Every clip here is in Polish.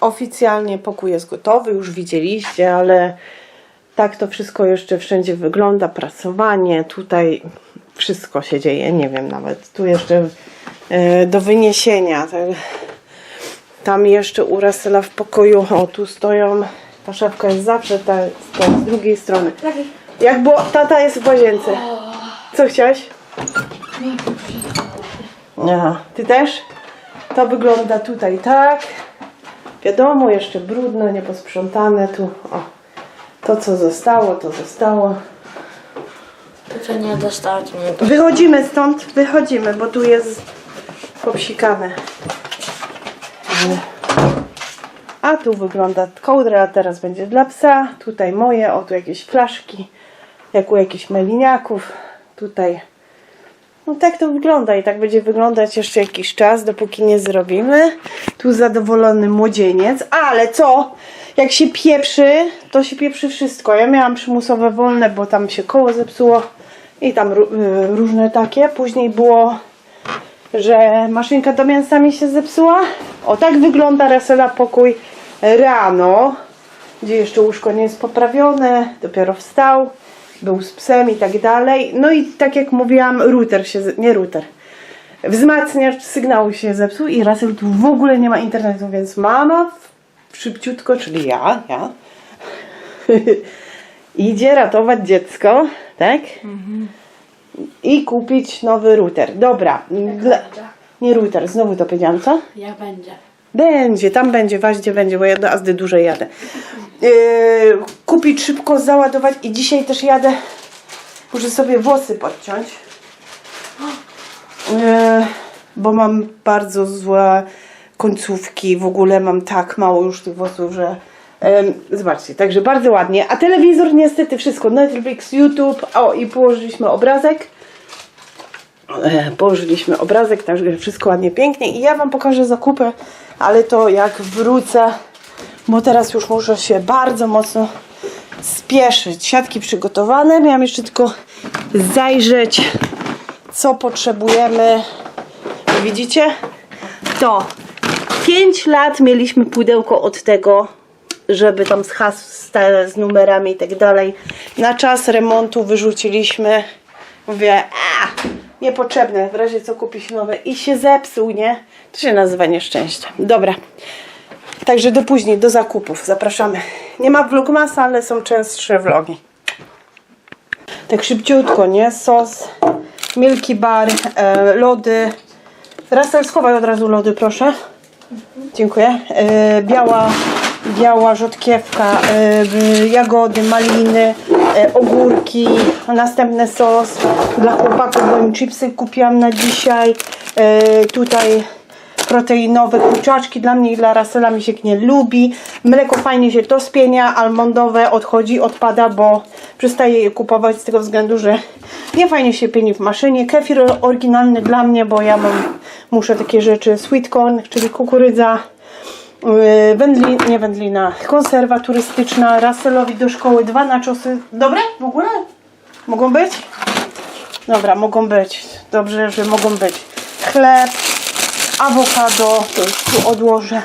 oficjalnie pokój jest gotowy, już widzieliście, ale tak to wszystko jeszcze wszędzie wygląda. Prasowanie, tutaj wszystko się dzieje, nie wiem nawet. Tu jeszcze e, do wyniesienia. Tam jeszcze u Rasela w pokoju, o tu stoją, ta szafka jest zawsze ta, ta z drugiej strony. Jak było, tata jest w łazience. Co chciałeś? Aha, ty też? To wygląda tutaj tak. Wiadomo, jeszcze brudno, nieposprzątane tu. O, to co zostało, to zostało. To co nie to. Wychodzimy stąd, wychodzimy, bo tu jest popsikane. A tu wygląda kołdra, a teraz będzie dla psa. Tutaj moje, o tu jakieś flaszki, jak u jakichś meliniaków. Tutaj. No tak to wygląda i tak będzie wyglądać jeszcze jakiś czas, dopóki nie zrobimy. Tu zadowolony młodzieniec, ale co? Jak się pieprzy, to się pieprzy wszystko. Ja miałam przymusowe wolne, bo tam się koło zepsuło i tam y, różne takie. Później było, że maszynka do mięsa mi się zepsuła. O tak wygląda Resela pokój rano, gdzie jeszcze łóżko nie jest poprawione, dopiero wstał, był z psem i tak dalej. No i tak jak mówiłam, router się, nie router, wzmacniacz sygnału się zepsuł i Russell tu w ogóle nie ma internetu, więc mama szybciutko, czyli ja, ja, idzie ratować dziecko, tak? I kupić nowy router. Dobra. Dla... Nie router, znowu to powiedziałam, co? Jak będzie? Będzie, tam będzie, właśnie będzie, bo ja do Azdy dłużej jadę. Yy, kupić szybko, załadować i dzisiaj też jadę. Muszę sobie włosy podciąć. Yy, bo mam bardzo złe końcówki. W ogóle mam tak mało już tych włosów, że. Zobaczcie, także bardzo ładnie. A telewizor niestety wszystko. Netflix, YouTube. O, i położyliśmy obrazek. E, położyliśmy obrazek, także wszystko ładnie, pięknie i ja Wam pokażę zakupy, ale to jak wrócę, bo teraz już muszę się bardzo mocno spieszyć. Siatki przygotowane, miałam jeszcze tylko zajrzeć, co potrzebujemy. Widzicie? To 5 lat mieliśmy pudełko od tego, żeby tam z hasł, z numerami i tak dalej. Na czas remontu wyrzuciliśmy. Mówię, a, niepotrzebne, w razie co kupić nowe i się zepsuł, nie? To się nazywa nieszczęście. Dobra. Także do później, do zakupów. Zapraszamy. Nie ma vlogmasa, ale są częstsze vlogi. Tak szybciutko, nie? Sos, Milky Bar, e, lody. Russell, schowaj od razu lody, proszę. Dziękuję. E, biała, biała rzodkiewka, e, jagody, maliny, ogórki, następny sos dla chłopaków, bo im chipsy kupiłam na dzisiaj. E, tutaj proteinowe kurczaczki dla mnie i dla Rasela mi się nie lubi. Mleko fajnie się to spienia, almondowe odchodzi, odpada, bo przestaję je kupować z tego względu, że nie fajnie się pieni w maszynie. Kefir oryginalny dla mnie, bo ja mam, muszę takie rzeczy, sweet corn, czyli kukurydza, yy, wędlin, nie wędlina, konserwa turystyczna, Russellowi do szkoły dwa naczosy. Dobre w ogóle? Mogą być? Dobra, mogą być. Dobrze, że mogą być. Chleb, awokado, to już tu odłożę.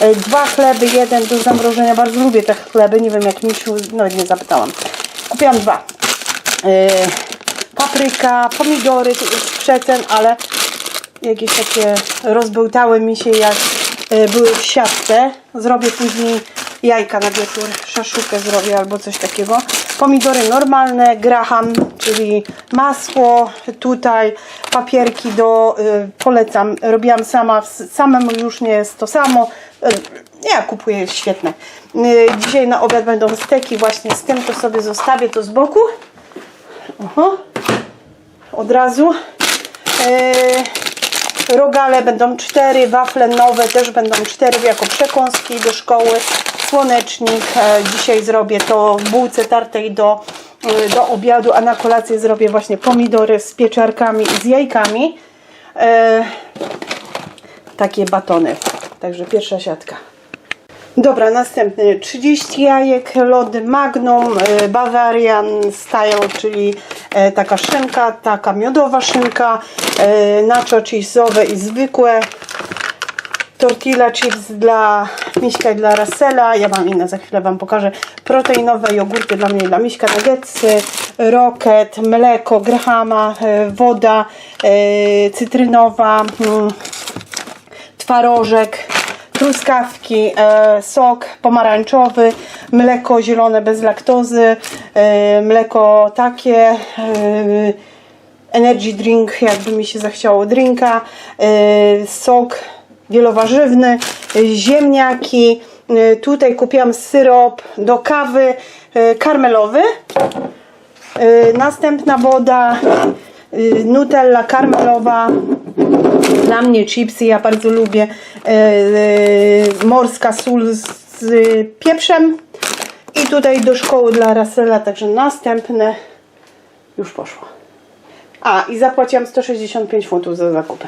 E, Dwa chleby, jeden do zamrożenia. Bardzo lubię te chleby. Nie wiem jak misiu, no nie zapytałam. Kupiłam dwa. E, Papryka, pomidory, przecen, ale jakieś takie rozbełtały mi się jak były w siatce. Zrobię później jajka na wieczór, szaszukę zrobię albo coś takiego. Pomidory normalne, graham, czyli masło, tutaj papierki do, y, polecam, robiłam sama, samemu już nie jest to samo. Y, Ja kupuję, świetne. Y, Dzisiaj na obiad będą steki właśnie z tym, to sobie zostawię to z boku. Oho. Od razu. Rogale będą cztery, wafle nowe też będą cztery jako przekąski do szkoły. Słonecznik. E, dzisiaj zrobię to w bułce tartej do, y, do obiadu, a na kolację zrobię właśnie pomidory z pieczarkami i z jajkami. E, takie batony. Także pierwsza siatka. Dobra, następny 30 jajek, lody Magnum, e, Bavarian Style, czyli e, taka szynka, taka miodowa szynka, e, nacho cheese'owe i zwykłe, tortilla chips dla Miśka i dla Russella. Ja mam inne, za chwilę Wam pokażę. Proteinowe jogurty dla mnie i dla Miśka, nuggetsy, rocket, mleko, grahama, woda cytrynowa, mm, twarożek, truskawki, e, sok pomarańczowy, mleko zielone bez laktozy, e, mleko takie, e, energy drink, jakby mi się zachciało drinka, sok wielowarzywny, ziemniaki. Tutaj kupiłam syrop do kawy karmelowy. Następna woda, nutella karmelowa, dla mnie chipsy, ja bardzo lubię e, morska sól z, pieprzem. I tutaj do szkoły dla Russella, także następne już poszło. A, i zapłaciłam 165 funtów za zakupy.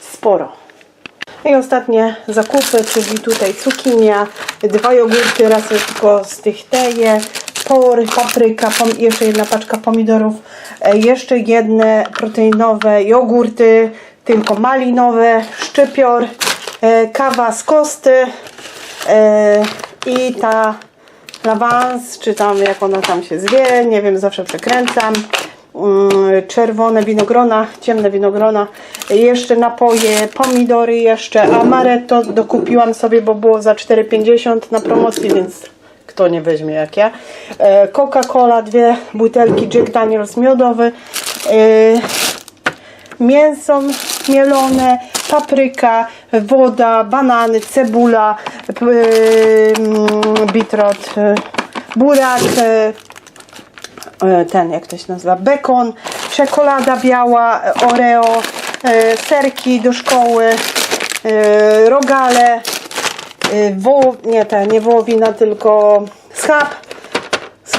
Sporo. I ostatnie zakupy, czyli tutaj cukinia, dwa jogurty, raz tylko z tych teje, pory, papryka, jeszcze jedna paczka pomidorów, e, jeszcze jedne proteinowe jogurty, tylko malinowe, szczypior, e, kawa z kosty e, i ta lawans, czy tam jak ona tam się zwie, nie wiem, zawsze przekręcam. Mm, Czerwone winogrona, ciemne winogrona, jeszcze napoje, pomidory jeszcze, amaretto dokupiłam sobie, bo było za 4,50 na promocji, więc kto nie weźmie jak ja. E, Coca-Cola, dwie butelki Jack Daniels miodowy, mięso mielone, papryka, woda, banany, cebula, mm, bitrot, e, burak, e, e, ten jak to się nazywa, bekon, czekolada biała, oreo, serki do szkoły, rogale, woł, nie te, nie wołowina, tylko schab,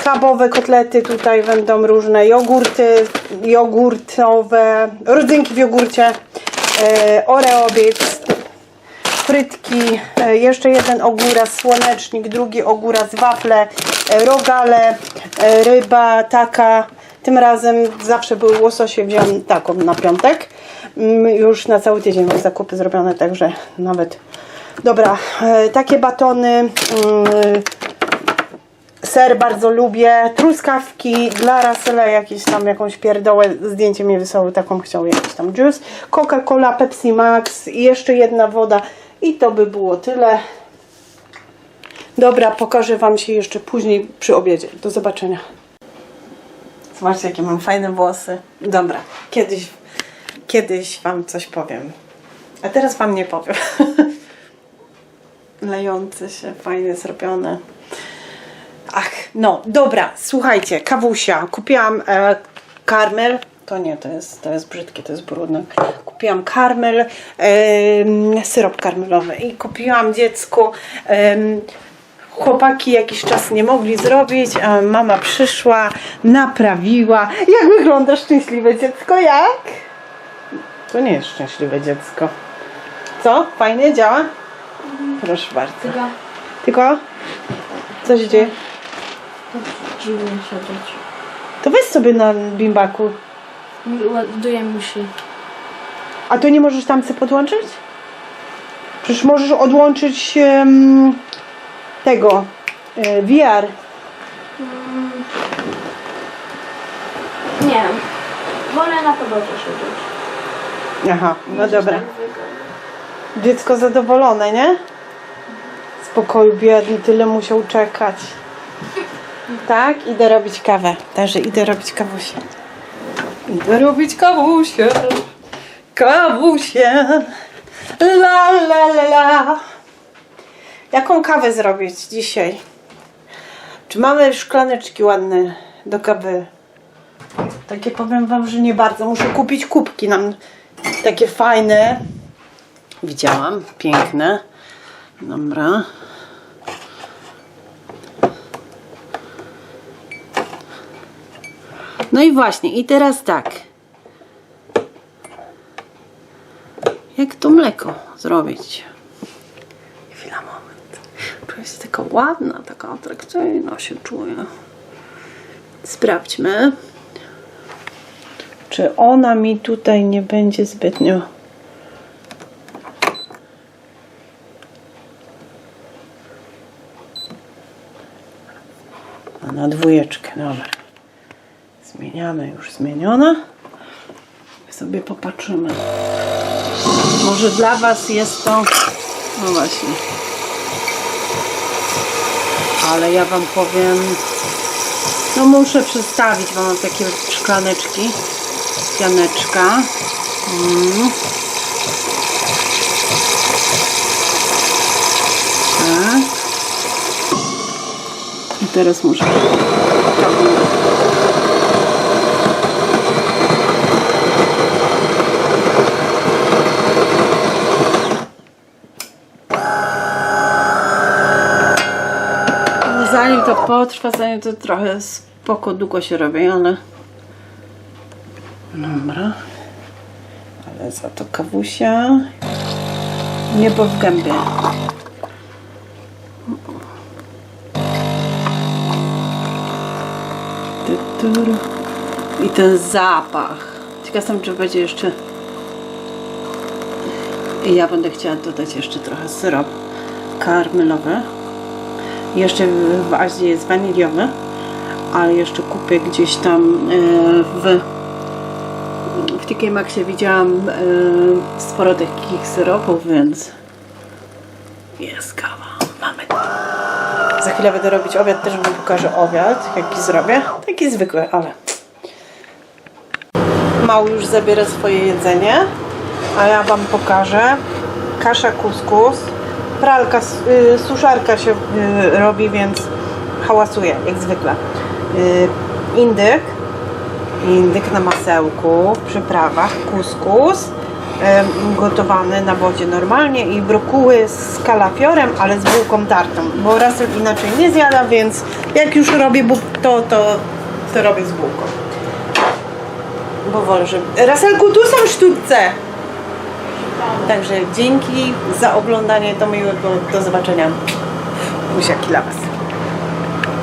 schabowe kotlety tutaj będą różne, jogurty, jogurtowe, rodzynki w jogurcie, e, oreo bits, frytki, e, jeszcze jeden ogóraz, słonecznik, drugi ogóraz, wafle, e, rogale, ryba taka. Tym razem zawsze były łososie, wziąłem taką na piątek. Mm, Już na cały tydzień mam zakupy zrobione, także nawet. Dobra, takie batony. Ser bardzo lubię. Truskawki dla Russella jakieś tam jakąś pierdołę. Zdjęcie mi wysłały taką, chciał jakiś tam juice. Coca-Cola, Pepsi Max i jeszcze jedna woda. I to by było tyle. Dobra, pokażę Wam się jeszcze później przy obiedzie. Do zobaczenia. Zobaczcie, jakie mam fajne włosy. Dobra, kiedyś, kiedyś Wam coś powiem. A teraz Wam nie powiem. Lejące się, fajnie zrobione. Ach, no, dobra, słuchajcie, kawusia. Kupiłam e, karmel. To nie, to jest, to jest brzydkie, to jest brudne. Kupiłam karmel, em, syrop karmelowy i kupiłam dziecku. em, chłopaki jakiś czas nie mogli zrobić, a mama przyszła, naprawiła. Jak wygląda szczęśliwe dziecko? Jak? To nie jest szczęśliwe dziecko. Co? Fajnie działa? Proszę bardzo. Tylko Tylko? Co się dzieje? Dziwnie siedzieć. To weź sobie na bimbaku. Ładuję musi. A to nie możesz tam sobie podłączyć? Przecież możesz odłączyć em, tego e, VR. Nie. Wolę na podłodze siedzieć. Aha, no dobra. Dziecko zadowolone, nie? Spokoju biedny, tyle musiał czekać. Tak, idę robić kawę. Także idę robić kawusię. Idę robić kawusię. Kawusię. La la la la. Jaką kawę zrobić dzisiaj? Czy mamy szklaneczki ładne do kawy? Takie powiem wam, że nie bardzo. Muszę kupić kubki nam takie fajne. Widziałam, piękne. Dobra. No i właśnie, i teraz tak. Jak to mleko zrobić? Chwila, moment. Czuję się taka ładna, taka atrakcyjna się czuję. Sprawdźmy, czy ona mi tutaj nie będzie zbytnio na dwójeczkę, dobra. Zmieniamy, już zmieniona. Sobie popatrzymy. Może dla Was jest to... No właśnie. Ale ja Wam powiem... No muszę przestawić, bo mam takie szklaneczki. Pianeczka. Mm. Tak. I teraz muszę. No zanim to potrwa, zanim to trochę spoko długo się robi, ale. Dobra. Ale za to kawusia. Niebo w gębie. I ten zapach. Ciekaw czy będzie jeszcze. I ja będę chciała dodać jeszcze trochę syrop karmelowy. Jeszcze w Azji jest waniliowy, ale jeszcze kupię gdzieś tam e, w w TK Maxie widziałam e, sporo takich syropów, więc jest kawa. Mamy za chwilę będę robić obiad, też wam pokażę obiad, jaki zrobię. Taki zwykły, ale... Mały już zabiera swoje jedzenie, a ja wam pokażę. Kasza kuskus. Pralka, y, suszarka się y, robi, więc hałasuje, jak zwykle. Y, indyk. Indyk na masełku, w przyprawach, kuskus. gotowany na wodzie normalnie i brokuły z kalafiorem, ale z bułką tartą, bo Russell inaczej nie zjada, więc jak już robię to, to, to robię z bułką. Bo wolę, że... Russellku, tu są sztuczce! Także dzięki za oglądanie, do miłego, do zobaczenia. Buziaki dla Was.